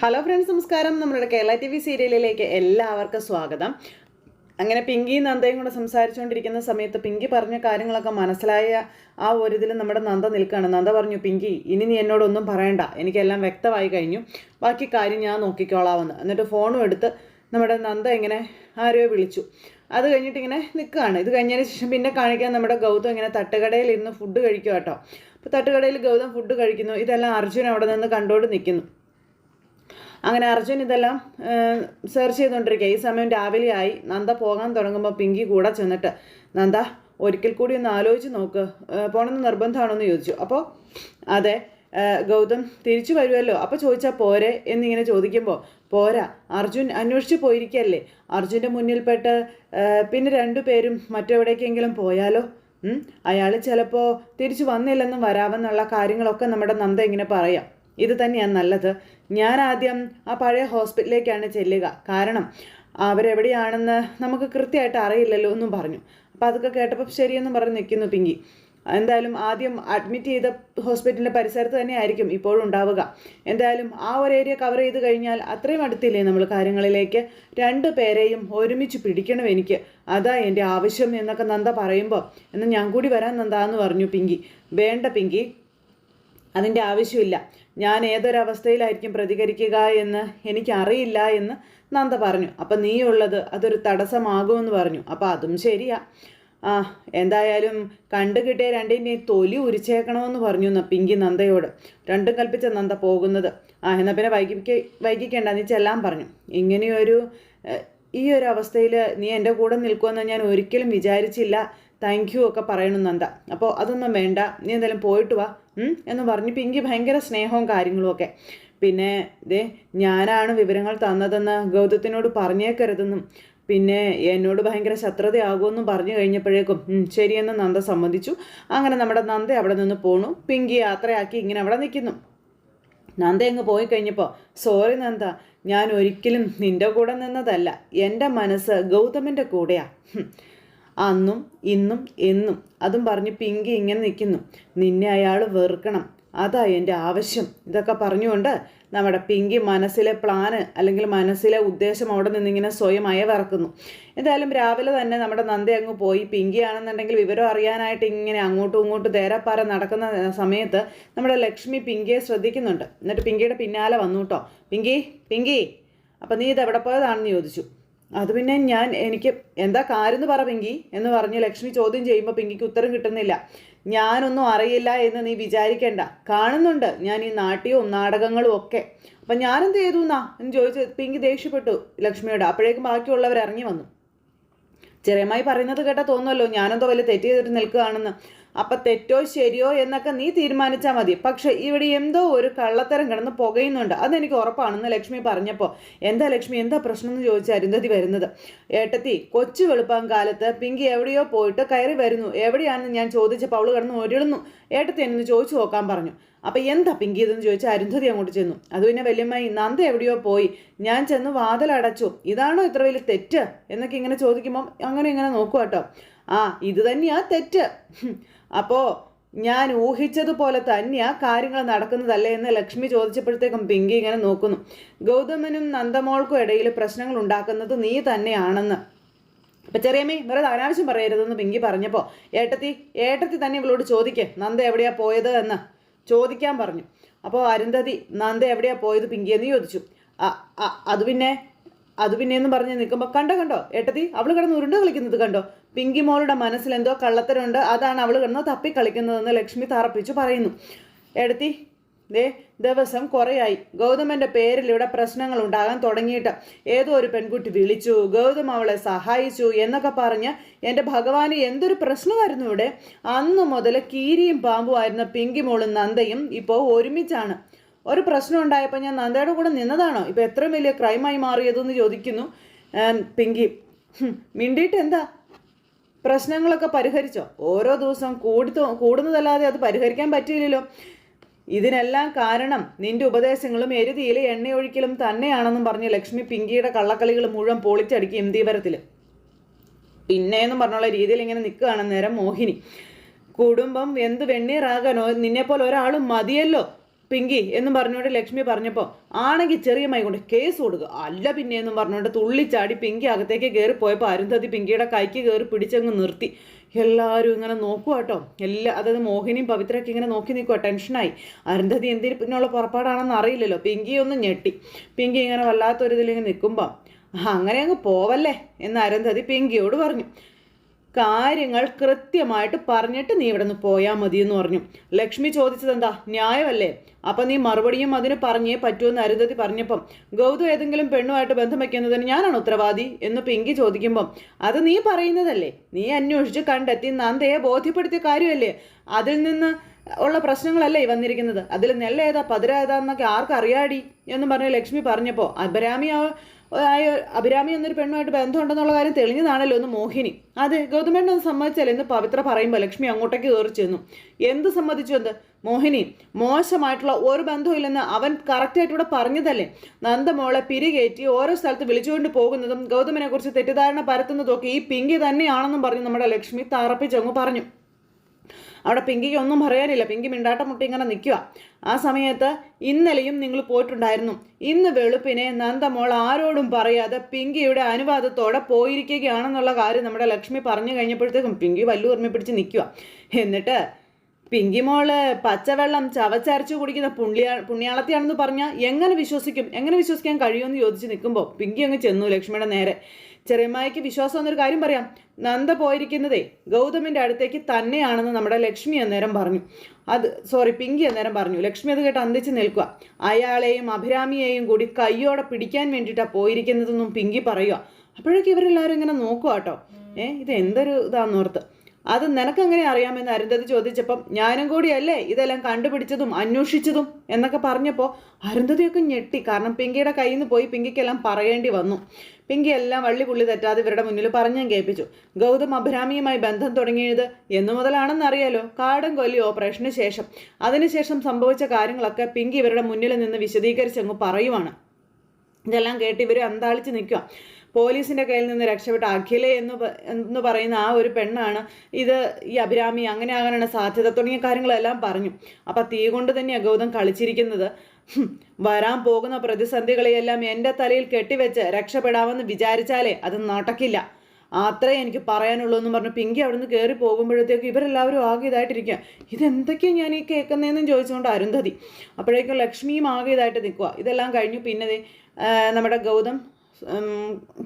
Hello friends നമസ്കാരം. നമ്മുടെ Kerala T V സീരിയലിലേക്ക് എല്ലാവർക്കും സ്വാഗതം. അങ്ങനെ പിങ്കി നന്ദയും കൂടെ സംസാരിച്ചുകൊണ്ടിരിക്കുന്ന സമയത്ത് പിങ്കി പറഞ്ഞ കാര്യങ്ങളൊക്കെ മനസ്സിലായ ആ ഒരു ഇതിൽ നമ്മുടെ നന്ദ നിൽക്കുകയാണ്. നന്ദ പറഞ്ഞു പിങ്കി ഇനി നീ എന്നോടൊന്നും പറയണ്ട. എനിക്കെല്ലാം വ്യക്തമായി കഴിഞ്ഞു. ബാക്കി കാര്യം ഞാൻ നോക്കിക്കോളാമെന്ന്. എന്നിട്ട് ഫോണും എടുത്ത് നമ്മുടെ നന്ദ ഇങ്ങനെ ആരെയോ വിളിച്ചു. അത് കഴിഞ്ഞിട്ട് ഇങ്ങനെ നിൽക്കുകയാണ്. ഇത് കഴിഞ്ഞതിന് ശേഷം പിന്നെ കാണിക്കാൻ നമ്മുടെ ഗൗതം ഇങ്ങനെ തട്ടുകടയിൽ ഇരുന്ന് ഫുഡ് കഴിക്കുക കേട്ടോ അപ്പോൾ തട്ടുകടയിൽ ഗൗതം ഫുഡ് കഴിക്കുന്നു. ഇതെല്ലാം അർജുൻ അവിടെ നിന്ന് കണ്ടുകൊണ്ട് നിൽക്കുന്നു അങ്ങനെ അർജുൻ ഇതെല്ലാം സെർച്ച് ചെയ്തുകൊണ്ടിരിക്കുക ഈ സമയം രാവിലെ ആയി. നന്ദ പോകാൻ തുടങ്ങുമ്പോൾ പിങ്കി കൂടെ ചെന്നിട്ട് നന്ദ ഒരിക്കൽ കൂടി ഒന്ന് ആലോചിച്ച് നോക്ക്. പോകണമെന്ന് നിർബന്ധമാണോ എന്ന് ചോദിച്ചു. അപ്പോൾ അതെ ഗൗതം തിരിച്ചു വരുമല്ലോ അപ്പോൾ ചോദിച്ചാൽ പോരെ? എന്നിങ്ങനെ ചോദിക്കുമ്പോൾ പോരാ. അർജുൻ അന്വേഷിച്ച് പോയിരിക്കല്ലേ. അർജുന്റെ മുന്നിൽപ്പെട്ട് പിന്നെ രണ്ടു പേരും മറ്റെവിടേക്കെങ്കിലും പോയാലോ? അയാൾ ചിലപ്പോൾ തിരിച്ചു വന്നില്ലെന്നും വരാമെന്നുള്ള കാര്യങ്ങളൊക്കെ നമ്മുടെ നന്ദ ഇങ്ങനെ പറയാം. ഇത് തന്നെയാണ് നല്ലത്. ഞാൻ ആദ്യം ആ പഴയ ഹോസ്പിറ്റലിലേക്കാണ് ചെല്ലുക. കാരണം അവരെവിടെയാണെന്ന് നമുക്ക് കൃത്യമായിട്ട് അറിയില്ലല്ലോ എന്നും പറഞ്ഞു. അപ്പോൾ അതൊക്കെ കേട്ടപ്പോൾ ശരിയെന്നും പറഞ്ഞ് നിൽക്കുന്നു പിങ്കി എന്തായാലും ആദ്യം അഡ്മിറ്റ് ചെയ്ത ഹോസ്പിറ്റലിന്റെ പരിസരത്ത് തന്നെ ആയിരിക്കും ഇപ്പോഴും ഉണ്ടാവുക. എന്തായാലും ആ ഒരു ഏരിയ കവർ ചെയ്ത് കഴിഞ്ഞാൽ അത്രയും അടുത്തില്ലേ നമ്മൾ കാര്യങ്ങളിലേക്ക്? രണ്ടു പേരെയും ഒരുമിച്ച് പിടിക്കണം എനിക്ക്. അതാ എന്റെ ആവശ്യം എന്നൊക്കെ നന്ദ പറയുമ്പോൾ എന്നാൽ ഞാൻ കൂടി വരാൻ നന്ദ എന്ന് പറഞ്ഞു പിങ്കി വേണ്ട പിങ്കി അതിന്റെ ആവശ്യമില്ല. ഞാൻ ഏതൊരവസ്ഥയിലായിരിക്കും പ്രതികരിക്കുക എന്ന് എനിക്കറിയില്ല എന്ന് നന്ദ പറഞ്ഞു. അപ്പം നീയുള്ളത് അതൊരു തടസ്സമാകുമെന്ന് പറഞ്ഞു. അപ്പം അതും ശരിയാ. ആ എന്തായാലും കണ്ടു കിട്ടിയ രണ്ടിന്റെ തൊലി ഉരിച്ചേക്കണമെന്ന് പറഞ്ഞു എന്ന പിങ്കി നന്ദയോട്. രണ്ടും കൽപ്പിച്ച നന്ദ പോകുന്നത്. ആ എന്നാൽ പിന്നെ വൈകിക്ക് വൈകിക്കേണ്ട നീ ചെല്ലാൻ പറഞ്ഞു. ഇങ്ങനെയൊരു ഈ ഒരു അവസ്ഥയിൽ നീ എന്റെ കൂടെ നിൽക്കുമെന്ന് ഞാൻ ഒരിക്കലും വിചാരിച്ചില്ല. താങ്ക് യു ഒക്കെ പറയണം നന്ദ. അപ്പോൾ അതൊന്നും വേണ്ട. നീ എന്തായാലും പോയിട്ട് വാ. എന്ന് പറഞ്ഞ് പിങ്കി ഭയങ്കര സ്നേഹവും കാര്യങ്ങളും ഒക്കെ. പിന്നെ ദേ ഞാനാണ് വിവരങ്ങൾ തന്നതെന്ന് ഗൗതത്തിനോട് പറഞ്ഞേക്കരുതെന്നും പിന്നെ എന്നോട് ഭയങ്കര ശത്രുതയാകുമെന്നും പറഞ്ഞു കഴിഞ്ഞപ്പോഴേക്കും ശരിയെന്ന് നന്ദ സമ്മതിച്ചു. അങ്ങനെ നമ്മുടെ നന്ദ അവിടെ നിന്ന് പോണു. പിങ്കി യാത്രയാക്കി ഇങ്ങനെ അവിടെ നിൽക്കുന്നു. നന്ദ അങ്ങ് പോയി കഴിഞ്ഞപ്പോൾ സോറി നന്ദ. ഞാൻ ഒരിക്കലും നിന്റെ കൂടെ നിന്നതല്ല. എന്റെ മനസ്സ് ഗൗതമിന്റെ കൂടെയാ. ഹും. അന്നും ഇന്നും എന്നും. അതും പറഞ്ഞ് പിങ്കി ഇങ്ങനെ നിൽക്കുന്നു. നിന്നെ അയാൾ വെറുക്കണം. അതാ എന്റെ ആവശ്യം. ഇതൊക്കെ പറഞ്ഞുകൊണ്ട് നമ്മുടെ പിങ്കി മനസ്സിലെ പ്ലാന് അല്ലെങ്കിൽ മനസ്സിലെ ഉദ്ദേശം അവിടെ നിന്നിങ്ങനെ സ്വയം അയവിറക്കുന്നു എന്തായാലും രാവിലെ തന്നെ നമ്മുടെ നന്ദി അങ്ങ് പോയി. പിങ്കി ആണെന്നുണ്ടെങ്കിൽ വിവരം അറിയാനായിട്ട് ഇങ്ങനെ അങ്ങോട്ടും ഇങ്ങോട്ടും തേരാപ്പാറ നടക്കുന്ന സമയത്ത് നമ്മുടെ ലക്ഷ്മി പിങ്കിയെ ശ്രദ്ധിക്കുന്നുണ്ട്. എന്നിട്ട് പിങ്കിയുടെ പിന്നാലെ വന്നു കേട്ടോ. പിങ്കി പിങ്കി അപ്പം നീ ഇത് എവിടെ പോയതാണെന്ന് ചോദിച്ചു. അത് പിന്നെ ഞാൻ എനിക്ക് എന്താ കാര്യം പറ പിങ്കി എന്ന് പറഞ്ഞ് ലക്ഷ്മി ചോദ്യം ചെയ്യുമ്പോൾ പിങ്കിക്ക് ഉത്തരം കിട്ടുന്നില്ല. ഞാനൊന്നും അറിയില്ല എന്ന് നീ വിചാരിക്കേണ്ട. കാണുന്നുണ്ട് ഞാൻ ഈ നാട്യവും നാടകങ്ങളും ഒക്കെ. അപ്പം ഞാനെന്ത് ചെയ്തു എന്നാ എന്ന് ചോദിച്ച് പിങ്കി ദേഷ്യപ്പെട്ടു ലക്ഷ്മിയോട്. അപ്പോഴേക്കും ബാക്കിയുള്ളവർ ഇറങ്ങി വന്നു. ചെറിയമായി പറയുന്നത് കേട്ടാൽ തോന്നുമല്ലോ ഞാനെന്തോ വലിയ തെറ്റ് ചെയ്തിട്ട് നിൽക്കുകയാണെന്ന്. അപ്പൊ തെറ്റോ ശരിയോ എന്നൊക്കെ നീ തീരുമാനിച്ചാൽ മതി. പക്ഷെ ഇവിടെ എന്തോ ഒരു കള്ളത്തരം കിടന്ന് പുകയുന്നുണ്ട്. അതെനിക്ക് ഉറപ്പാണെന്ന് ലക്ഷ്മി പറഞ്ഞപ്പോൾ എന്താ ലക്ഷ്മി എന്താ പ്രശ്നം? എന്ന് ചോദിച്ച അരുന്ധതി വരുന്നത്. ഏട്ടത്തി കൊച്ചു വെളുപ്പം കാലത്ത് പിങ്കി എവിടെയോ പോയിട്ട് കയറി വരുന്നു. എവിടെയാണെന്ന് ഞാൻ ചോദിച്ചപ്പോൾ അവൾ കിടന്ന് ഒരിടുന്നു. ഏട്ടത്തി എന്നെ ചോദിച്ചു നോക്കാൻ പറഞ്ഞു. അപ്പം എന്താ പിങ്കി ഇതെന്ന് ചോദിച്ചാൽ അരുന്ധതി അങ്ങോട്ട് ചെന്നു. അത് പിന്നെ വല്യമ്മായി നന്ദ എവിടെയോ പോയി. ഞാൻ ചെന്ന് വാതിലടച്ചു ഇതാണോ ഇത്ര വലിയ തെറ്റ്? എന്നൊക്കെ ഇങ്ങനെ ചോദിക്കുമ്പം അങ്ങനെ ഇങ്ങനെ നോക്കുക കേട്ടോ ആ ഇത് തന്നെയാ തെറ്റ്. അപ്പോൾ ഞാൻ ഊഹിച്ചതുപോലെ തന്നെയാ കാര്യങ്ങൾ നടക്കുന്നതല്ലേ എന്ന് ലക്ഷ്മി ചോദിച്ചപ്പോഴത്തേക്കും പിങ്കി ഇങ്ങനെ നോക്കുന്നു. ഗൗതമനും നന്ദമോൾക്കും ഇടയിൽ പ്രശ്നങ്ങൾ ഉണ്ടാക്കുന്നത് നീ തന്നെയാണെന്ന്. അപ്പം ചെറിയമ്മേ വെറുതെ അനാവശ്യം പറയരുതെന്ന് പിങ്കി പറഞ്ഞപ്പോൾ ഏട്ടത്തി ഏട്ടത്തി തന്നെ ഇവളോട് ചോദിക്കേ നന്ദ എവിടെയാ പോയത് എന്ന്. ചോദിക്കാൻ പറഞ്ഞു. അപ്പോൾ അരുന്ധതി നന്ദ എവിടെയാ പോയത് പിങ്കി? എന്ന് ചോദിച്ചു. "അ- അ- അത് പിന്നെ അത് പിന്നെ എന്ന് പറഞ്ഞ് നിൽക്കുമ്പോൾ കണ്ടോ കണ്ടോ ഏട്ടത്തി അവൾ കിടന്ന് ഉരുണ്ട് കളിക്കുന്നത് കണ്ടോ? പിങ്കി മോളുടെ മനസ്സിൽ എന്തോ കള്ളത്തരമുണ്ട് അതാണ് അവൾ കിടന്ന് തപ്പി കളിക്കുന്നതെന്ന് ലക്ഷ്മി തറപ്പിച്ചു പറയുന്നു. എടുത്തി. ദേ ദിവസം കുറേയായി. ഗൗതമന്റെ പേരിൽ ഇവിടെ പ്രശ്നങ്ങൾ ഉണ്ടാകാൻ തുടങ്ങിയിട്ട്. ഏതോ ഒരു പെൺകുട്ടി വിളിച്ചു ഗൗതം അവളെ സഹായിച്ചു എന്നൊക്കെ പറഞ്ഞ് എന്റെ ഭഗവാന് എന്തൊരു പ്രശ്നമായിരുന്നു ഇവിടെ? അന്നു മുതൽ കീരിയും പാമ്പുമായിരുന്ന പിങ്കി മോളും നന്ദയും ഇപ്പോൾ ഒരുമിച്ചാണ്. ഒരു പ്രശ്നം ഉണ്ടായപ്പോൾ ഞാൻ നന്ദയുടെ കൂടെ നിന്നതാണോ? ഇപ്പോൾ എത്രയും വലിയ ക്രൈമായി മാറിയതെന്ന് ചോദിക്കുന്നു. പിങ്കി. മിണ്ടിയിട്ട് എന്താ പ്രശ്നങ്ങളൊക്കെ പരിഹരിച്ചോ? ഓരോ ദിവസം കൂടി കൂടുന്നതല്ലാതെ അത് പരിഹരിക്കാൻ പറ്റില്ലല്ലോ ഇതിനെല്ലാം കാരണം നിന്റെ ഉപദേശങ്ങളും എരുതിയിലെ എണ്ണയൊഴിക്കലും തന്നെയാണെന്നും പറഞ്ഞ് ലക്ഷ്മി പിങ്കിയുടെ കള്ളക്കളികൾ മുഴുവൻ പൊളിച്ചടുക്കി പിന്നെ എന്ന് പറഞ്ഞുള്ള രീതിയിൽ ഇങ്ങനെ നിൽക്കുകയാണ് നേരം മോഹിനി. കുടുംബം എന്ത് വെണ്ണീറാകാനോ? നിന്നെപ്പോലെ ഒരാളും മതിയല്ലോ. പിങ്കി എന്നും പറഞ്ഞുകൊണ്ട് ലക്ഷ്മി പറഞ്ഞപ്പോൾ ആണെങ്കിൽ ചെറിയ മൈ കൊണ്ട് കേസ് കൊടുക്കുക അല്ല പിന്നെ എന്നും പറഞ്ഞുകൊണ്ട് തുള്ളിച്ചാടി പിങ്കി അകത്തേക്ക് കയറി പോയപ്പോൾ അരുന്ധതി പിങ്കിയുടെ കൈക്ക് കയറി പിടിച്ചങ്ങ് നിർത്തി. എല്ലാവരും ഇങ്ങനെ നോക്കുക കേട്ടോ. എല്ലാ അതായത് മോഹിനിയും പവിത്രയൊക്കെ ഇങ്ങനെ നോക്കി നിൽക്കുക ടെൻഷനായി. അരുന്ധതി എന്തിനുള്ള പുറപ്പാടാണെന്ന് അറിയില്ലല്ലോ. പിങ്കി ഒന്ന് ഞെട്ടി. പിങ്കി ഇങ്ങനെ വല്ലാത്തൊരിതിലിങ്ങനെ നിൽക്കുമ്പോൾ അങ്ങനെ അങ്ങ് പോവല്ലേ? എന്ന് അരുന്ധതി പിങ്കിയോട് പറഞ്ഞു. കാര്യങ്ങൾ കൃത്യമായിട്ട് പറഞ്ഞിട്ട് നീ ഇവിടെ നിന്ന് പോയാൽ മതി എന്ന് പറഞ്ഞു. ലക്ഷ്മി ചോദിച്ചത് എന്താ ന്യായമല്ലേ? അപ്പം നീ മറുപടിയും അതിന് പറഞ്ഞേ പറ്റുമെന്ന് അരുന്ധതി പറഞ്ഞപ്പം ഗൗതം ഏതെങ്കിലും പെണ്ണുമായിട്ട് ബന്ധം വയ്ക്കുന്നതിന് ഞാനാണ് ഉത്തരവാദി എന്ന് പിങ്കി ചോദിക്കുമ്പം അത് നീ പറയുന്നതല്ലേ? നീ അന്വേഷിച്ച് കണ്ടെത്തി നന്ദയെ ബോധ്യപ്പെടുത്തിയ കാര്യമല്ലേ? അതിൽ നിന്ന് ഉള്ള പ്രശ്നങ്ങളല്ലേ വന്നിരിക്കുന്നത്? അതിൽ നെല്ലേതാ പതിര ഏതാന്നൊക്കെ ആർക്കറിയാടി? എന്ന് പറഞ്ഞ് ലക്ഷ്മി പറഞ്ഞപ്പോൾ അബരാമി ആയ അഭിരാമി എന്നൊരു പെണ്ണുമായിട്ട് ബന്ധമുണ്ടെന്നുള്ള കാര്യം തെളിഞ്ഞതാണല്ലോ ഒന്ന് മോഹിനി. അതെ ഗൗതമേട്ടൻ ഒന്ന് സമ്മതിച്ചല്ലേ എന്ന് പവിത്ര പറയുമ്പോൾ ലക്ഷ്മി അങ്ങോട്ടേക്ക് കയറി ചെന്നു. എന്ത് സമ്മതിച്ചു എന്ത്? മോഹിനി മോശമായിട്ടുള്ള ഒരു ബന്ധവുമില്ലെന്ന് അവൻ കറക്റ്റായിട്ട് ഇവിടെ പറഞ്ഞതല്ലേ? നന്ദമോളെ പിരികേറ്റി ഓരോ സ്ഥലത്ത് വിളിച്ചുകൊണ്ട് പോകുന്നതും ഗൗതമിനെ കുറിച്ച് തെറ്റിദ്ധാരണ പരത്തുന്നതും ഒക്കെ ഈ പിങ്കി തന്നെയാണെന്നും പറഞ്ഞ് നമ്മുടെ ലക്ഷ്മി തറപ്പിച്ചങ്ങ് പറഞ്ഞു. അവിടെ പിങ്കിക്ക് ഒന്നും പറയാനില്ല. പിങ്കി മിണ്ടാട്ടം മുട്ടി ഇങ്ങനെ നിൽക്കുക ആ സമയത്ത് ഇന്നലെയും നിങ്ങൾ പോയിട്ടുണ്ടായിരുന്നു. ഇന്ന് വെളുപ്പിനെ നന്ദമോൾ ആരോടും പറയാതെ പിങ്കിയുടെ അനുവാദത്തോടെ പോയിരിക്കുകയാണെന്നുള്ള കാര്യം നമ്മുടെ ലക്ഷ്മി പറഞ്ഞു കഴിഞ്ഞപ്പോഴത്തേക്കും പിങ്കി വല്ലു ഓർമ്മ പിടിച്ച് നിൽക്കുക എന്നിട്ട് പിങ്കി മോൾ പച്ചവെള്ളം ചവച്ചരച്ചു കുടിക്കുന്ന പുണ്യാ പുണ്യാളത്തിയാണെന്ന് പറഞ്ഞാൽ എങ്ങനെ വിശ്വസിക്കും? എങ്ങനെ വിശ്വസിക്കാൻ കഴിയുമെന്ന് ചോദിച്ച് നിൽക്കുമ്പോൾ പിങ്കി അങ്ങ് ചെന്നു ലക്ഷ്മിയുടെ നേരെ. ചെറിയമ്മായിക്ക് വിശ്വാസം എന്നൊരു കാര്യം പറയാം. നന്ദ പോയിരിക്കുന്നതേ ഗൗതമിന്റെ അടുത്തേക്ക് തന്നെയാണെന്ന് നമ്മുടെ ലക്ഷ്മി അന്നേരം പറഞ്ഞു. അത് സോറി പിങ്കി അന്നേരം പറഞ്ഞു. ലക്ഷ്മി അത് കേട്ട് അന്തിച്ച് നിൽക്കുക. അയാളെയും അഭിരാമിയെയും കൂടി കയ്യോടെ പിടിക്കാൻ വേണ്ടിയിട്ടാണ് പോയിരിക്കുന്നതെന്നും പിങ്കി പറയുക. അപ്പോഴേക്കും ഇവരെല്ലാവരും ഇങ്ങനെ നോക്കുക കേട്ടോ ഏഹ് ഇത് എന്തൊരു ഇതാന്നോർത്ത്. അത് നിനക്കെങ്ങനെ അറിയാമെന്ന് അരുന്ധതി ചോദിച്ചപ്പം ഞാനും കൂടിയല്ലേ ഇതെല്ലാം കണ്ടുപിടിച്ചതും അന്വേഷിച്ചതും എന്നൊക്കെ പറഞ്ഞപ്പോൾ അരുന്ധതിയൊക്കെ ഞെട്ടി. കാരണം പിങ്കിയുടെ കയ്യിൽ നിന്ന് പോയി പിങ്കിക്കെല്ലാം പറയേണ്ടി വന്നു. പിങ്കി എല്ലാം വള്ളി പുള്ളി തെറ്റാതെ ഇവരുടെ മുന്നിൽ പറഞ്ഞു കേൾപ്പിച്ചു. ഗൗതം അഭിരാമിയുമായി ബന്ധം തുടങ്ങിയത് എന്നു മുതലാണെന്നറിയാലോ. കാടും കൊല്ലി ഓപ്പറേഷന് ശേഷം. അതിനുശേഷം സംഭവിച്ച കാര്യങ്ങളൊക്കെ പിങ്കി ഇവരുടെ മുന്നിൽ നിന്ന് വിശദീകരിച്ചങ്ങ് പറയുവാണ്. ഇതെല്ലാം കേട്ട് ഇവർ അന്താളിച്ച് നിൽക്കുക പോലീസിന്റെ കയ്യിൽ നിന്ന് രക്ഷപ്പെട്ട അഖില എന്ന് എന്ന് പറയുന്ന ആ ഒരു പെണ്ണാണ് ഇത് ഈ അഭിരാമി അങ്ങനെ ആകാനാണ് സാധ്യത തുടങ്ങിയ കാര്യങ്ങളെല്ലാം പറഞ്ഞു. അപ്പം തീ കൊണ്ട് തന്നെയാണ് ഗൗതം കളിച്ചിരിക്കുന്നത്. വരാൻ പോകുന്ന പ്രതിസന്ധികളെയെല്ലാം എന്റെ തലയിൽ കെട്ടിവെച്ച് രക്ഷപ്പെടാമെന്ന് വിചാരിച്ചാലേ അത് നടക്കില്ല. അത്രേ എനിക്ക് പറയാനുള്ളൂ എന്ന് പറഞ്ഞു. പിങ്കി അവിടുന്ന് കയറി പോകുമ്പോഴത്തേക്ക് ഇവരെല്ലാവരും ആകെ ഇതായിട്ടിരിക്കുക ഇതെന്തൊക്കെയാണ് ഞാൻ ഈ കേൾക്കുന്നതെന്നും ചോദിച്ചുകൊണ്ട് അരുന്ധതി. അപ്പോഴേക്കും ലക്ഷ്മിയും ആകെ ഇതായിട്ട് നിൽക്കുക ഇതെല്ലാം കഴിഞ്ഞു. പിന്നെ നമ്മുടെ ഗൗതം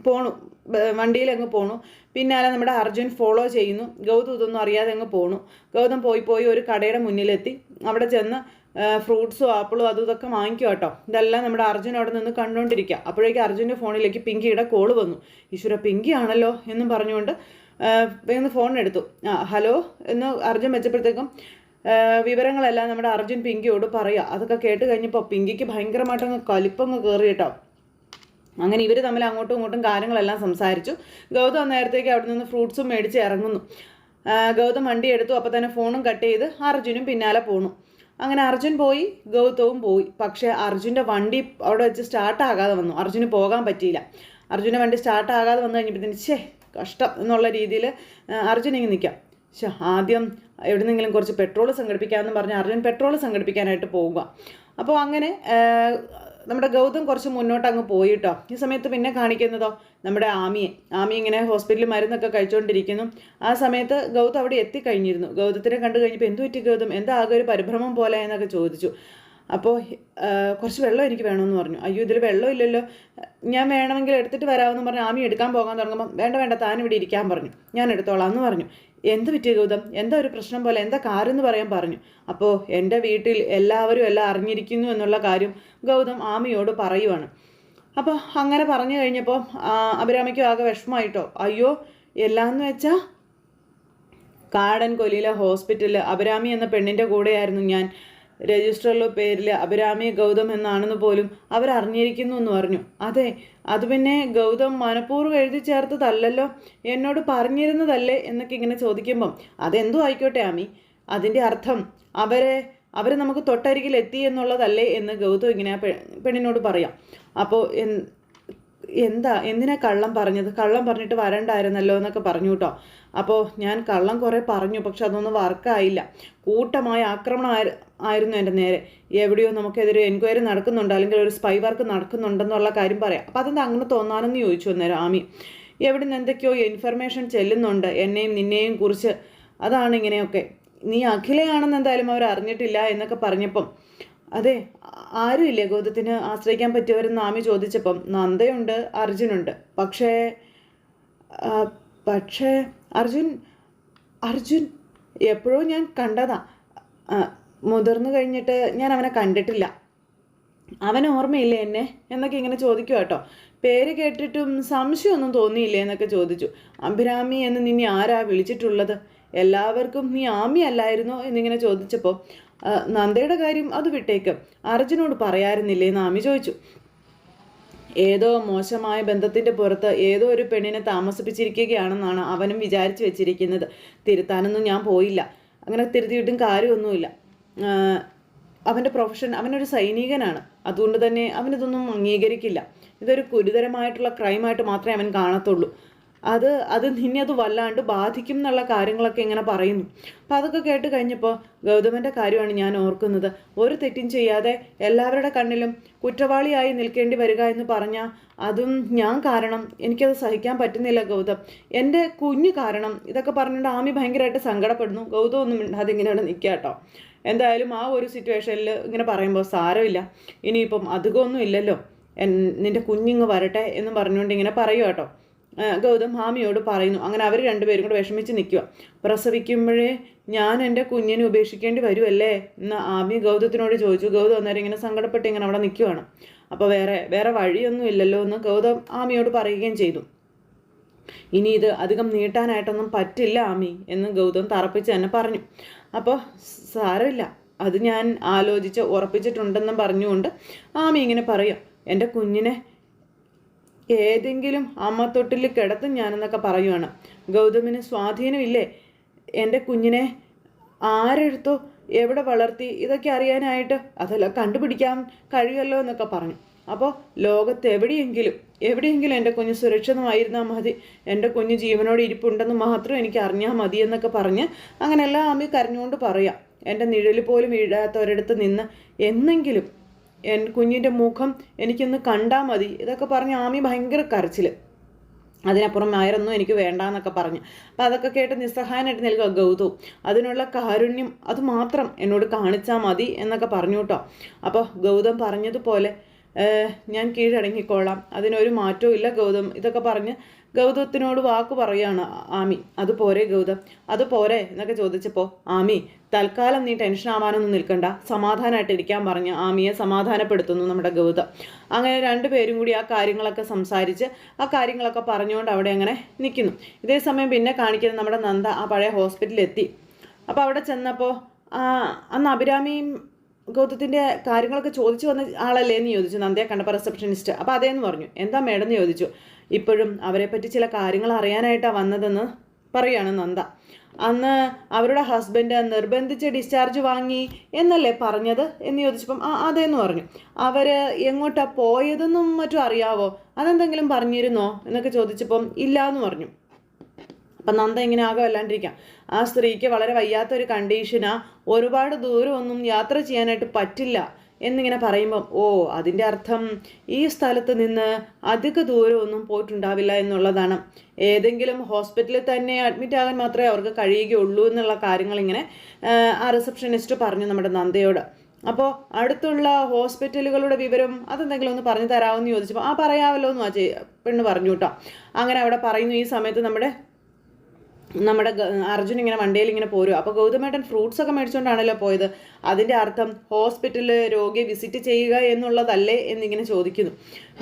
പോണു. വണ്ടിയിൽ അങ്ങ് പോണു. പിന്നാലെ നമ്മുടെ അർജുൻ ഫോളോ ചെയ്യുന്നു. ഗൗതം ഇതൊന്നും അറിയാതെ അങ്ങ് പോണു. ഗൗതം പോയി പോയി ഒരു കടയുടെ മുന്നിലെത്തി. അവിടെ ചെന്ന് ഫ്രൂട്ട്സും ആപ്പിളും അതും ഇതൊക്കെ വാങ്ങിക്കും കേട്ടോ. ഇതെല്ലാം നമ്മുടെ അർജുൻ അവിടെ നിന്ന് കണ്ടുകൊണ്ടിരിക്കുക അപ്പോഴേക്കും അർജുന്റെ ഫോണിലേക്ക് പിങ്കിയുടെ കോൾ വന്നു. ഈശ്വര പിങ്കി ആണല്ലോ എന്നും പറഞ്ഞുകൊണ്ട് വേഗം ഫോൺ എടുത്തു. ആ ഹലോ? എന്ന് അർജുൻ വെച്ചപ്പോഴത്തേക്കും വിവരങ്ങളെല്ലാം നമ്മുടെ അർജുൻ പിങ്കിയോട് പറയുക അതൊക്കെ കേട്ട് കഴിഞ്ഞപ്പോൾ പിങ്കിക്ക് ഭയങ്കരമായിട്ടങ്ങ് കലിപ്പങ്ങ് കയറി കേട്ടോ. അങ്ങനെ ഇവർ തമ്മിൽ അങ്ങോട്ടും ഇങ്ങോട്ടും കാര്യങ്ങളെല്ലാം സംസാരിച്ചു. ഗൗതം നേരത്തേക്ക് അവിടെ നിന്ന് ഫ്രൂട്ട്സും മേടിച്ച് ഇറങ്ങുന്നു. ഗൗതം വണ്ടി എടുത്തു. അപ്പോൾ തന്നെ ഫോണും കട്ട് ചെയ്ത് അർജുനും പിന്നാലെ പോണു. അങ്ങനെ അർജുൻ പോയി ഗൗതവും പോയി. പക്ഷേ അർജുന്റെ വണ്ടി അവിടെ വെച്ച് സ്റ്റാർട്ട് ആകാതെ വന്നു. അർജുന് പോകാൻ പറ്റിയില്ല. അർജുന്റെ വണ്ടി സ്റ്റാർട്ട് ആകാതെ വന്നു കഴിഞ്ഞപ്പോഴത്തേന് ഛേ കഷ്ടം എന്നുള്ള രീതിയിൽ അർജുൻ ഇങ്ങനെ നിൽക്കാം. പക്ഷെ ആദ്യം എവിടെന്നെങ്കിലും കുറച്ച് പെട്രോൾ സംഘടിപ്പിക്കാമെന്ന് പറഞ്ഞ് അർജുൻ പെട്രോൾ സംഘടിപ്പിക്കാനായിട്ട് പോവുക. അപ്പോൾ അങ്ങനെ നമ്മുടെ ഗൗതം കുറച്ച് മുന്നോട്ട് അങ്ങ് പോയിട്ടോ. ഈ സമയത്ത് പിന്നെ കാണിക്കുന്നതോ? നമ്മുടെ ആമിയെ. ആമി ഇങ്ങനെ ഹോസ്പിറ്റലിൽ മരുന്നൊക്കെ കഴിച്ചുകൊണ്ടിരിക്കുന്നു ആ സമയത്ത് ഗൗതം അവിടെ എത്തിക്കഴിഞ്ഞിരുന്നു. ഗൗതത്തിനെ കണ്ടു കഴിഞ്ഞപ്പോൾ എന്തു പറ്റി ഗൗതം? എന്താ ആകെ ഒരു പരിഭ്രമം പോലെ? എന്നൊക്കെ ചോദിച്ചു. അപ്പോൾ കുറച്ച് വെള്ളം എനിക്ക് വേണമെന്ന് പറഞ്ഞു. അയ്യോ ഇതിൽ വെള്ളം ഇല്ലല്ലോ. ഞാൻ വേണമെങ്കിൽ എടുത്തിട്ട് വരാമെന്ന് പറഞ്ഞ് ആമി എടുക്കാൻ പോകാൻ തുടങ്ങുമ്പോൾ വേണ്ട വേണ്ട താൻ ഇവിടെ ഇരിക്കാൻ പറഞ്ഞു. ഞാൻ എടുത്തോളാം എന്ന് പറഞ്ഞു. എന്ത് പറ്റിയ ഗൗതം? എന്താ ഒരു പ്രശ്നം പോലെ? എന്താ കാരെന്ന് പറയാൻ പറഞ്ഞു. അപ്പോൾ എന്റെ വീട്ടിൽ എല്ലാവരും എല്ലാം അറിഞ്ഞിരിക്കുന്നു എന്നുള്ള കാര്യം ഗൗതം ആമിയോട് പറയുവാണ്. അപ്പോൾ അങ്ങനെ പറഞ്ഞു കഴിഞ്ഞപ്പോൾ അഭിരാമിക്കും ആകെ വിഷമമായിട്ടോ. അയ്യോ എല്ലാന്ന് വെച്ചാൽ കാടൻ കൊലിയിലെ ഹോസ്പിറ്റലിൽ അഭിരാമി എന്ന പെണ്ണിന്റെ കൂടെയായിരുന്നു ഞാൻ. രജിസ്റ്ററിലെ പേരിൽ അഭിരാമി ഗൗതം എന്നാണെന്ന് പോലും അവർ അറിഞ്ഞിരിക്കുന്നു എന്ന് പറഞ്ഞു. അതെ അത് പിന്നെ ഗൗതം മനഃപൂർവം എഴുതി ചേർത്തതല്ലല്ലോ? എന്നോട് പറഞ്ഞിരുന്നതല്ലേ? എന്നൊക്കെ ഇങ്ങനെ ചോദിക്കുമ്പം അതെന്തോ ആയിക്കോട്ടെ ആമി. അതിന്റെ അർത്ഥം അവരെ അവർ നമുക്ക് തൊട്ടരികിൽ എത്തി എന്നുള്ളതല്ലേ? എന്ന് ഗൗതം ഇങ്ങനെ പെണ്ണിനോട് പറയാം. അപ്പോൾ എന്താ എന്തിനാ കള്ളം പറഞ്ഞത്? കള്ളം പറഞ്ഞിട്ട് വരണ്ടായിരുന്നല്ലോ എന്നൊക്കെ പറഞ്ഞു കേട്ടോ. അപ്പോൾ ഞാൻ കള്ളം കുറേ പറഞ്ഞു പക്ഷെ അതൊന്നും വർക്കായില്ല കൂട്ടമായ ആക്രമണം ആയി- ആയിരുന്നു എന്റെ നേരെ. എവിടെയോ നമുക്കെതിരെ എൻക്വയറി നടക്കുന്നുണ്ട് അല്ലെങ്കിൽ ഒരു സ്പൈ വർക്ക് നടക്കുന്നുണ്ടെന്നുള്ള കാര്യം പറയാം. അപ്പോൾ അതെന്താ അങ്ങനെ തോന്നാനെന്ന് ചോദിച്ചു അന്നേരം ആമി. എവിടെ നിന്ന് എന്തൊക്കെയോ ഇൻഫർമേഷൻ ചെല്ലുന്നുണ്ട് എന്നെയും നിന്നെയും കുറിച്ച്. അതാണ് ഇങ്ങനെയൊക്കെ. നീ അഖിലയാണെന്ന് എന്തായാലും അവർ അറിഞ്ഞിട്ടില്ല എന്നൊക്കെ പറഞ്ഞപ്പം അതെ ആരുമില്ലേ ഗൗതത്തിന് ആശ്രയിക്കാൻ പറ്റിയവരെന്ന് ആമി ചോദിച്ചപ്പം? നന്ദയുണ്ട് അർജുനുണ്ട്. പക്ഷേ പക്ഷേ അർജുൻ അർജുൻ എപ്പോഴോ ഞാൻ കണ്ടതാ. മുതിർന്നു കഴിഞ്ഞിട്ട് ഞാൻ അവനെ കണ്ടിട്ടില്ല. അവൻ ഓർമ്മയില്ലേ എന്നെ? എന്നൊക്കെ ഇങ്ങനെ ചോദിക്കുക കേട്ടോ. പേര് കേട്ടിട്ടും സംശയമൊന്നും തോന്നിയില്ലേ എന്നൊക്കെ ചോദിച്ചു. അഭിരാമി എന്ന് നിന്നെ ആരാ വിളിച്ചിട്ടുള്ളത്? എല്ലാവർക്കും നീ ആമി അല്ലായിരുന്നോ എന്നിങ്ങനെ ചോദിച്ചപ്പോൾ "ആ, നന്ദയുടെ കാര്യം അത് വിട്ടേക്ക്. അർജുനോട് പറയാറുന്നില്ലേ എന്ന് ആമി ചോദിച്ചു. ഏതോ മോശമായ ബന്ധത്തിന്റെ പുറത്ത് ഏതോ ഒരു പെണ്ണിനെ താമസിപ്പിച്ചിരിക്കുകയാണെന്നാണ് അവനും വിചാരിച്ചു വെച്ചിരിക്കുന്നത്. തിരുത്താനൊന്നും ഞാൻ പോയില്ല. അങ്ങനെ തിരുത്തിയിട്ടും കാര്യമൊന്നുമില്ല. അവന്റെ പ്രൊഫഷൻ അവനൊരു സൈനികനാണ്. അതുകൊണ്ട് തന്നെ അവനിതൊന്നും അംഗീകരിക്കില്ല. ഇതൊരു ഗുരുതരമായിട്ടുള്ള ക്രൈമായിട്ട് മാത്രമേ അവൻ കാണത്തുള്ളൂ. അത് അത് നിന്നെ അത് വല്ലാണ്ട് ബാധിക്കും എന്നുള്ള കാര്യങ്ങളൊക്കെ ഇങ്ങനെ പറയുന്നു. അപ്പം അതൊക്കെ കേട്ട് കഴിഞ്ഞപ്പോൾ ഗൗതമന്റെ കാര്യമാണ് ഞാൻ ഓർക്കുന്നത്. ഒരു തെറ്റും ചെയ്യാതെ എല്ലാവരുടെ കണ്ണിലും കുറ്റവാളിയായി നിൽക്കേണ്ടി വരിക എന്ന് പറഞ്ഞാൽ അതും ഞാൻ കാരണം. എനിക്കത് സഹിക്കാൻ പറ്റുന്നില്ല ഗൗതം. എന്റെ കുഞ്ഞ് കാരണം. ഇതൊക്കെ പറഞ്ഞുകൊണ്ട് ആമി ഭയങ്കരമായിട്ട് സങ്കടപ്പെടുന്നു. ഗൗതം ഒന്നും മിണ്ടാതെ ഇങ്ങനെയാണ് നിൽക്കുക കേട്ടോ. എന്തായാലും ആ ഒരു സിറ്റുവേഷനിൽ ഇങ്ങനെ പറയുമ്പോൾ സാരമില്ല. ഇനിയിപ്പം അധികമൊന്നും ഇല്ലല്ലോ. നിന്റെ കുഞ്ഞിങ്ങ് വരട്ടെ എന്ന് പറഞ്ഞുകൊണ്ട് ഇങ്ങനെ പറയുക കേട്ടോ. ഗൗതം ആമിയോട് പറയുന്നു. അങ്ങനെ അവർ രണ്ടുപേരും കൂടെ വിഷമിച്ച് നിൽക്കുക. പ്രസവിക്കുമ്പോഴേ ഞാൻ എന്റെ കുഞ്ഞിനെ ഉപേക്ഷിക്കേണ്ടി വരുമല്ലേ എന്ന് ആമി ഗൗതത്തിനോട് ചോദിച്ചു. ഗൗതം അന്നേരം ഇങ്ങനെ സങ്കടപ്പെട്ട് ഇങ്ങനെ അവിടെ നിൽക്കുവാണ്. അപ്പോൾ വേറെ വേറെ വഴിയൊന്നും ഇല്ലല്ലോ എന്ന് ഗൗതം ആമിയോട് പറയുകയും ചെയ്തു. ഇനി ഇത് അധികം നീട്ടാനായിട്ടൊന്നും പറ്റില്ല ആമി എന്ന് ഗൗതം തറപ്പിച്ച് തന്നെ പറഞ്ഞു. അപ്പോൾ സാരമില്ല. അത് ഞാൻ ആലോചിച്ച് ഉറപ്പിച്ചിട്ടുണ്ടെന്നും പറഞ്ഞുകൊണ്ട് ആമി ഇങ്ങനെ പറയും എന്റെ കുഞ്ഞിനെ ഏതെങ്കിലും അമ്മത്തൊട്ടിൽ കിടത്തും ഞാനെന്നൊക്കെ പറയുവാണ്. ഗൗതമിന് സ്വാധീനമില്ലേ? എന്റെ കുഞ്ഞിനെ ആരെടുത്തോ? എവിടെ വളർത്തി? ഇതൊക്കെ അറിയാനായിട്ട് അതെല്ലാം കണ്ടുപിടിക്കാൻ കഴിയുമല്ലോ എന്നൊക്കെ പറഞ്ഞു. അപ്പോൾ ലോകത്ത് എവിടെയെങ്കിലും എവിടെയെങ്കിലും എന്റെ കുഞ്ഞ് സുരക്ഷിതമായിരുന്നാൽ മതി. എന്റെ കുഞ്ഞ് ജീവനോട് ഇരിപ്പുണ്ടെന്ന് മാത്രം എനിക്ക് അറിഞ്ഞാൽ മതി എന്നൊക്കെ പറഞ്ഞ് അങ്ങനെ എല്ലാം അമ്മി കരഞ്ഞുകൊണ്ട് പറയാം. എന്റെ നിഴൽ പോലും വീഴാത്ത ഒരിടത്ത് നിന്ന് എന്നെങ്കിലും എൻ കുഞ്ഞിന്റെ മുഖം എനിക്കൊന്ന് കണ്ടാൽ മതി. ഇതൊക്കെ പറഞ്ഞ് ആമി ഭയങ്കര കരച്ചിൽ അതിനപ്പുറം ആയിരൊന്നും എനിക്ക് വേണ്ട എന്നൊക്കെ പറഞ്ഞു. അപ്പോൾ അതൊക്കെ കേട്ട് നിസ്സഹായനായിട്ട് നിൽക്കുക ഗൗതവും അതിനുള്ള കാരുണ്യം അതുമാത്രം എന്നോട് കാണിച്ചാൽ മതി എന്നൊക്കെ പറഞ്ഞു കേട്ടോ അപ്പോൾ ഗൗതം പറഞ്ഞതുപോലെ "ഏഹ്, ഞാൻ കീഴടങ്ങിക്കോളാം. അതിനൊരു മാറ്റവും ഇല്ല ഗൗതം. ഇതൊക്കെ പറഞ്ഞ് ഗൗതത്തിനോട് വാക്ക് പറയാണ് ആമി. അത് പോരെ ഗൗതം. അത് പോരെ എന്നൊക്കെ ചോദിച്ചപ്പോൾ ആമി തൽക്കാലം നീ ടെൻഷൻ ആവാനൊന്നും നിൽക്കണ്ട. സമാധാനമായിട്ട് ഇരിക്കാൻ പറഞ്ഞ് ആമിയെ സമാധാനപ്പെടുത്തുന്നു നമ്മുടെ ഗൗതം. അങ്ങനെ രണ്ടുപേരും കൂടി ആ കാര്യങ്ങളൊക്കെ സംസാരിച്ച് ആ കാര്യങ്ങളൊക്കെ പറഞ്ഞുകൊണ്ട് അവിടെ അങ്ങനെ നിൽക്കുന്നു ഇതേ സമയം പിന്നെ കാണിക്കുന്നത് നമ്മുടെ നന്ദ ആ പഴയ ഹോസ്പിറ്റലിൽ എത്തി അപ്പോൾ അവിടെ ചെന്നപ്പോൾ അന്ന് അഭിരാമിയും ഗൗതത്തിന്റെ കാര്യങ്ങളൊക്കെ ചോദിച്ചു വന്ന ആളല്ലേ എന്ന് ചോദിച്ചു. നന്ദയെ കണ്ടപ്പോൾ റിസപ്ഷനിസ്റ്റ് അപ്പോൾ അതേന്ന് പറഞ്ഞു. എന്താ മേഡം എന്ന് ചോദിച്ചു. ഇപ്പോഴും അവരെപ്പറ്റി ചില കാര്യങ്ങൾ അറിയാനായിട്ടാണ് വന്നതെന്ന് പറയാണ് നന്ദ. അന്ന് അവരുടെ ഹസ്ബൻഡ് നിർബന്ധിച്ച് ഡിസ്ചാർജ് വാങ്ങി എന്നല്ലേ പറഞ്ഞത് എന്ന് ചോദിച്ചപ്പം ആ അതേന്ന് പറഞ്ഞു. അവർ എങ്ങോട്ടാണ് പോയതെന്നും മറ്റും അറിയാവോ? അതെന്തെങ്കിലും പറഞ്ഞിരുന്നോ എന്നൊക്കെ ചോദിച്ചപ്പം ഇല്ല എന്ന് പറഞ്ഞു. അപ്പം നന്ദ ഇങ്ങനെ ആകെ വല്ലാണ്ടിരിക്കാം. ആ സ്ത്രീക്ക് വളരെ വയ്യാത്തൊരു കണ്ടീഷനാ ഒരുപാട് ദൂരമൊന്നും യാത്ര ചെയ്യാനായിട്ട് പറ്റില്ല എന്നിങ്ങനെ പറയുമ്പം ഓ അതിന്റെ അർത്ഥം ഈ സ്ഥലത്ത് നിന്ന് അധിക ദൂരമൊന്നും പോയിട്ടുണ്ടാവില്ല എന്നുള്ളതാണ്. ഏതെങ്കിലും ഹോസ്പിറ്റലിൽ തന്നെ അഡ്മിറ്റ് ആകാൻ മാത്രമേ അവർക്ക് കഴിയുകയുള്ളൂ എന്നുള്ള കാര്യങ്ങൾ ഇങ്ങനെ ആ, റിസപ്ഷനിസ്റ്റ് പറഞ്ഞു നമ്മുടെ നന്ദയോട്. അപ്പോൾ അടുത്തുള്ള ഹോസ്പിറ്റലുകളുടെ വിവരം അതെന്തെങ്കിലും ഒന്ന് പറഞ്ഞു തരാമെന്ന് ചോദിച്ചപ്പോൾ ആ പറയാമല്ലോ എന്ന് ആ പെണ്ണ് പറഞ്ഞു കേട്ടോ. അങ്ങനെ അവിടെ പറയുന്നു ഈ സമയത്ത് നമ്മുടെ നമ്മുടെ അർജുൻ ഇങ്ങനെ വണ്ടിയിൽ ഇങ്ങനെ പോരും അപ്പോൾ ഗൗതമേട്ടൻ ഫ്രൂട്ട്സ് ഒക്കെ മേടിച്ചുകൊണ്ടാണല്ലോ പോയത്. അതിന്റെ അർത്ഥം ഹോസ്പിറ്റലിൽ രോഗിയെ വിസിറ്റ് ചെയ്യുക എന്നുള്ളതല്ലേ എന്നിങ്ങനെ ചോദിക്കുന്നു.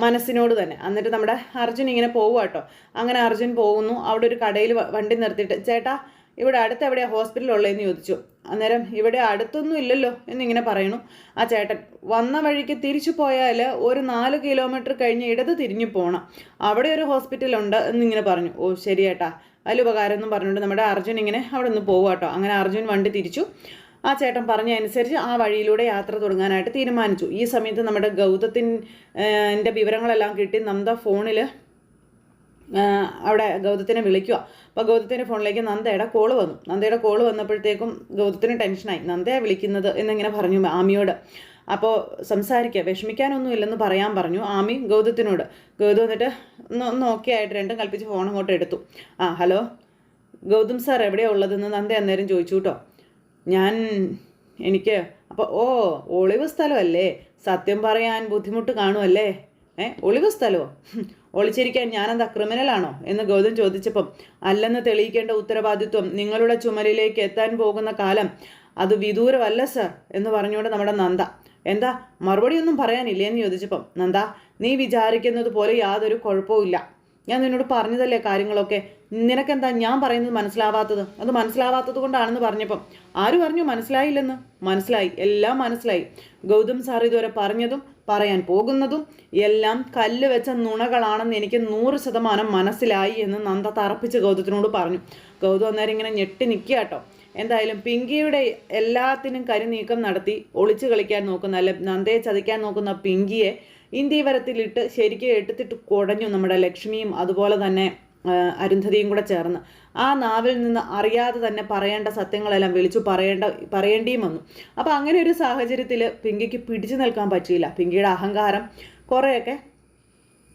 മനസ്സിനോട് തന്നെ. എന്നിട്ട് നമ്മുടെ അർജുൻ ഇങ്ങനെ പോവുക കേട്ടോ അങ്ങനെ അർജുൻ പോകുന്നു. അവിടെ ഒരു കടയിൽ വണ്ടി നിർത്തിയിട്ട് ചേട്ടാ ഇവിടെ അടുത്ത് എവിടെയാണ് ഹോസ്പിറ്റൽ ഉള്ളതെന്ന് ചോദിച്ചു. അന്നേരം ഇവിടെ അടുത്തൊന്നും ഇല്ലല്ലോ എന്നിങ്ങനെ പറയണു ആ ചേട്ടൻ വന്ന വഴിക്ക് തിരിച്ചു പോയാൽ ഒരു നാല് കിലോമീറ്റർ കഴിഞ്ഞ് ഇടത് തിരിഞ്ഞു പോകണം അവിടെ ഒരു ഹോസ്പിറ്റൽ ഉണ്ട് എന്നിങ്ങനെ പറഞ്ഞു. ഓ ശരി ചേട്ടാ ഉപകാരം എന്നും പറഞ്ഞുകൊണ്ട് നമ്മുടെ അർജുൻ ഇങ്ങനെ അവിടെ നിന്ന് പോകുക കേട്ടോ അങ്ങനെ അർജുൻ വണ്ടി തിരിച്ചു. ആ ചേട്ടൻ പറഞ്ഞ അനുസരിച്ച് ആ വഴിയിലൂടെ യാത്ര തുടങ്ങാനായിട്ട് തീരുമാനിച്ചു. ഈ സമയത്ത് നമ്മുടെ ഗൗതത്തിന്റെ വിവരങ്ങളെല്ലാം കിട്ടി. നന്ദ ഫോണിൽ അവിടെ ഗൗതത്തിനെ വിളിക്കുക. അപ്പോൾ ഗൗതത്തിന്റെ ഫോണിലേക്ക് നന്ദയുടെ കോൾ വന്നു. നന്ദയുടെ കോൾ വന്നപ്പോഴത്തേക്കും ഗൗതത്തിന് ടെൻഷനായി നന്ദയെ വിളിക്കുന്നത് എന്നിങ്ങനെ പറഞ്ഞു ആമിയോട്. അപ്പോൾ സംസാരിക്കുക വിഷമിക്കാനൊന്നുമില്ലെന്ന് പറയാൻ പറഞ്ഞു ആമി ഗൗതത്തിനോട്. ഗൗതം എന്നിട്ട് ഒന്ന് ഓക്കെ ആയിട്ട് രണ്ടും കൽപ്പിച്ച് ഫോൺ അങ്ങോട്ട് എടുത്തു. ആ ഹലോ ഗൗതം സാർ എവിടെയാണ് ഉള്ളതെന്ന് നന്ദ അന്നേരം ചോദിച്ചു കേട്ടോ ഞാൻ എനിക്ക് അപ്പോൾ ഓ ഒളിവ് സ്ഥലമല്ലേ സത്യം പറയാൻ ബുദ്ധിമുട്ട് കാണുമല്ലേ ഏ? ഒളിവ് സ്ഥലമോ? ഒളിച്ചിരിക്കാൻ ഞാനെന്താ ക്രിമിനലാണോ? എന്ന് ഗൗതം ചോദിച്ചപ്പം അല്ലെന്ന് തെളിയിക്കേണ്ട ഉത്തരവാദിത്വം നിങ്ങളുടെ ചുമലിലേക്ക് എത്താൻ പോകുന്ന കാലം അത് വിദൂരമല്ല സർ എന്ന് പറഞ്ഞുകൊണ്ട് നമ്മുടെ നന്ദ എന്താ മറുപടിയൊന്നും പറയാനില്ലേ? എന്ന് ചോദിച്ചപ്പം നന്ദ നീ വിചാരിക്കുന്നത് പോലെ യാതൊരു കുഴപ്പവും ഞാൻ നിന്നോട് പറഞ്ഞതല്ലേ കാര്യങ്ങളൊക്കെ? നിനക്കെന്താ ഞാൻ പറയുന്നത് മനസ്സിലാവാത്തത്? അത് മനസ്സിലാവാത്തത് കൊണ്ടാണെന്ന് പറഞ്ഞപ്പം ആര് പറഞ്ഞു മനസ്സിലായില്ലെന്ന്? മനസ്സിലായി എല്ലാം മനസ്സിലായി. ഗൗതം സാർ ഇതുവരെ പറഞ്ഞതും പറയാൻ പോകുന്നതും എല്ലാം കല്ല് വെച്ച നുണകളാണെന്ന് എനിക്ക് നൂറ് ശതമാനം മനസ്സിലായി എന്ന് നന്ദ തറപ്പിച്ച് ഗൗതത്തിനോട് പറഞ്ഞു. ഗൗതം അന്നേരം ഇങ്ങനെ ഞെട്ടി നിൽക്കുക കേട്ടോ. എന്തായാലും പിങ്കിയുടെ എല്ലാത്തിനും കരിനീക്കം നടത്തി ഒളിച്ചു കളിക്കാൻ നോക്കുന്ന അല്ലെ നന്ദയെ ചതിക്കാൻ നോക്കുന്ന പിങ്കിയെ ഇന്ത്യവരത്തിലിട്ട് ശരിക്കും എടുത്തിട്ട് കുടഞ്ഞു നമ്മുടെ ലക്ഷ്മിയും അതുപോലെ തന്നെ അരുന്ധതിയും കൂടെ ചേർന്ന്. ആ നാവിൽ നിന്ന് അറിയാതെ തന്നെ പറയേണ്ട സത്യങ്ങളെല്ലാം വിളിച്ചു പറയേണ്ട പറയേണ്ടിയും വന്നു. അപ്പോൾ അങ്ങനെ ഒരു സാഹചര്യത്തിൽ പിങ്കിക്ക് പിടിച്ചു നിൽക്കാൻ പറ്റിയില്ല. പിങ്കിയുടെ അഹങ്കാരം കുറേയൊക്കെ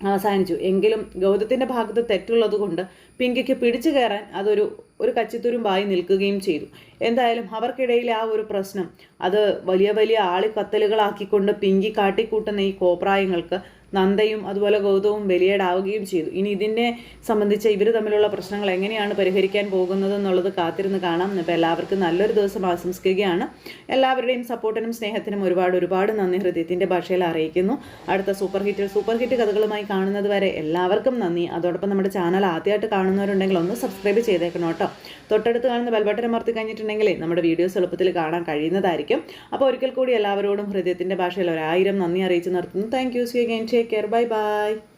അവസാനിച്ചു. എങ്കിലും ഗൗതത്തിന്റെ ഭാഗത്ത് തെറ്റുള്ളത് കൊണ്ട് പിങ്കിക്ക് പിടിച്ചു കയറാൻ അതൊരു ഒരു കച്ചിത്തുരുമ്പായി നിൽക്കുകയും ചെയ്തു. എന്തായാലും അവർക്കിടയിലെ ആ ഒരു പ്രശ്നം അത് വലിയ വലിയ ആളിക്കത്തലുകളാക്കിക്കൊണ്ട് പിങ്കി കാട്ടിക്കൂട്ടുന്ന ഈ കോപ്രായങ്ങൾക്ക് നന്ദയും അതുപോലെ ഗൗതവും ബലിയേടാവുകയും ചെയ്തു. ഇനി ഇതിനെ സംബന്ധിച്ച് ഇവർ തമ്മിലുള്ള പ്രശ്നങ്ങൾ എങ്ങനെയാണ് പരിഹരിക്കാൻ പോകുന്നത് എന്നുള്ളത് കാത്തിരുന്ന് കാണാം. അപ്പോൾ എല്ലാവർക്കും നല്ലൊരു ദിവസം ആശംസിക്കുകയാണ്. എല്ലാവരുടെയും സപ്പോർട്ടിനും സ്നേഹത്തിനും ഒരുപാട് ഒരുപാട് നന്ദി. ഹൃദയത്തിന്റെ ഭാഷയിൽ അറിയിക്കുന്നു. അടുത്ത സൂപ്പർ ഹിറ്റ് സൂപ്പർ ഹിറ്റ് കഥകളുമായി കാണുന്നത് വരെ എല്ലാവർക്കും നന്ദി. അതോടൊപ്പം നമ്മുടെ ചാനൽ ആദ്യമായിട്ട് കാണുന്നവരുണ്ടെങ്കിൽ ഒന്ന് സബ്സ്ക്രൈബ് ചെയ്തേക്കണം കേട്ടോ. തൊട്ടടുത്ത് കാണുന്ന ബെൽബട്ടൺ അമർത്തി കഴിഞ്ഞിട്ടുണ്ടെങ്കിൽ നമ്മുടെ വീഡിയോസ് എളുപ്പത്തിൽ കാണാൻ കഴിയുന്നതായിരിക്കും. അപ്പോൾ ഒരിക്കൽ കൂടി എല്ലാവരോടും ഹൃദയത്തിന്റെ ഭാഷയിൽ ഒരായിരം നന്ദി അറിയിച്ച് നിർത്തുന്നു. Thank you see again take Take care. Bye bye.